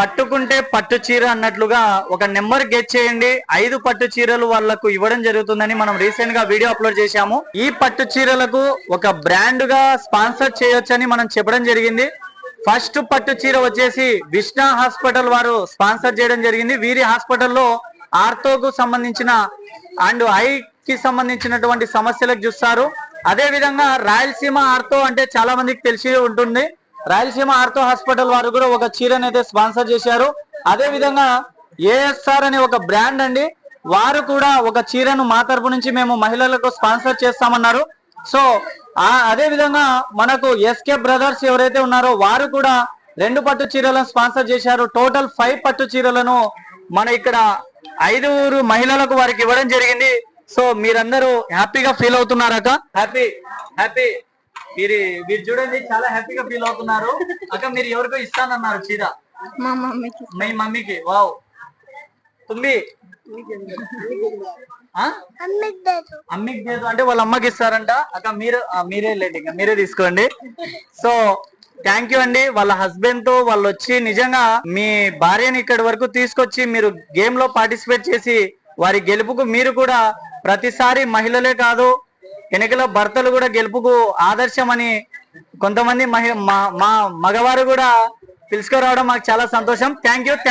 పట్టుకుంటే పట్టు చీర అన్నట్లుగా ఒక నెంబర్ గెట్ చేయండి. ఐదు పట్టు చీరలు వాళ్ళకు ఇవ్వడం జరుగుతుందని మనం రీసెంట్గా వీడియో అప్లోడ్ చేశాము. ఈ పట్టు చీరలకు ఒక బ్రాండ్గా స్పాన్సర్ చేయొచ్చని మనం చెప్పడం జరిగింది. ఫస్ట్ పట్టు చీర వచ్చేసి విష్ణా హాస్పిటల్ వారు స్పాన్సర్ చేయడం జరిగింది. వీరి హాస్పిటల్లో ఆర్థోకు సంబంధించిన అండ్ ఐ కి సంబంధించినటువంటి సమస్యలకు చూస్తారు. అదే విధంగా రాయలసీమ ఆర్థో అంటే చాలా మందికి తెలిసి ఉంటుంది. రాయలసీమ ఆర్థో హాస్పిటల్ వారు కూడా ఒక చీరని అయితే స్పాన్సర్ చేశారు. అదే విధంగా ఏఎస్ఆర్ అనే ఒక బ్రాండ్ అండి. వారు కూడా ఒక చీరను మా తరపు నుంచి మేము మహిళలకు స్పాన్సర్ చేస్తామన్నారు. సో ఆ అదే విధంగా మనకు ఎస్కే బ్రదర్స్ ఎవరైతే ఉన్నారో వారు కూడా రెండు పట్టు చీరలను స్పాన్సర్ చేశారు. టోటల్ ఫైవ్ పట్టు చీరలను మన ఇక్కడ ఐదుగురు మహిళలకు వారికి ఇవ్వడం జరిగింది. సో మీరందరూ హ్యాపీగా ఫీల్ అవుతున్నారక హ్యాపీ హ్యాపీ. మీరు మీరు చూడండి చాలా హ్యాపీగా ఫీల్ అవుతున్నారు. అక్క మీరు ఎవరికో ఇస్తానన్నారు చీర. మా మమ్మీకి. మీ మమ్మీకి. వావ్. తుంది ఆ? అమ్మికి లేదు అంటే వాళ్ళ అమ్మకి ఇస్తారంట. అక్క మీరు మీరే లేండి ఇంకా మీరే తీసుకోండి. సో థ్యాంక్ యూ అండి. వాళ్ళ హస్బెండ్తో వాళ్ళు వచ్చి నిజంగా మీ భార్యని ఇక్కడి వరకు తీసుకొచ్చి మీరు గేమ్లో పార్టిసిపేట్ చేసి వారి గెలుపుకు మీరు కూడా ప్రతిసారి మహిళలే కాదు ఎన్నికల భర్తలు కూడా గెలుపుకు ఆదర్శమని కొంతమంది మహి మా మా మగవారు కూడా పిలుచుకురావడం మాకు చాలా సంతోషం. Thank you thank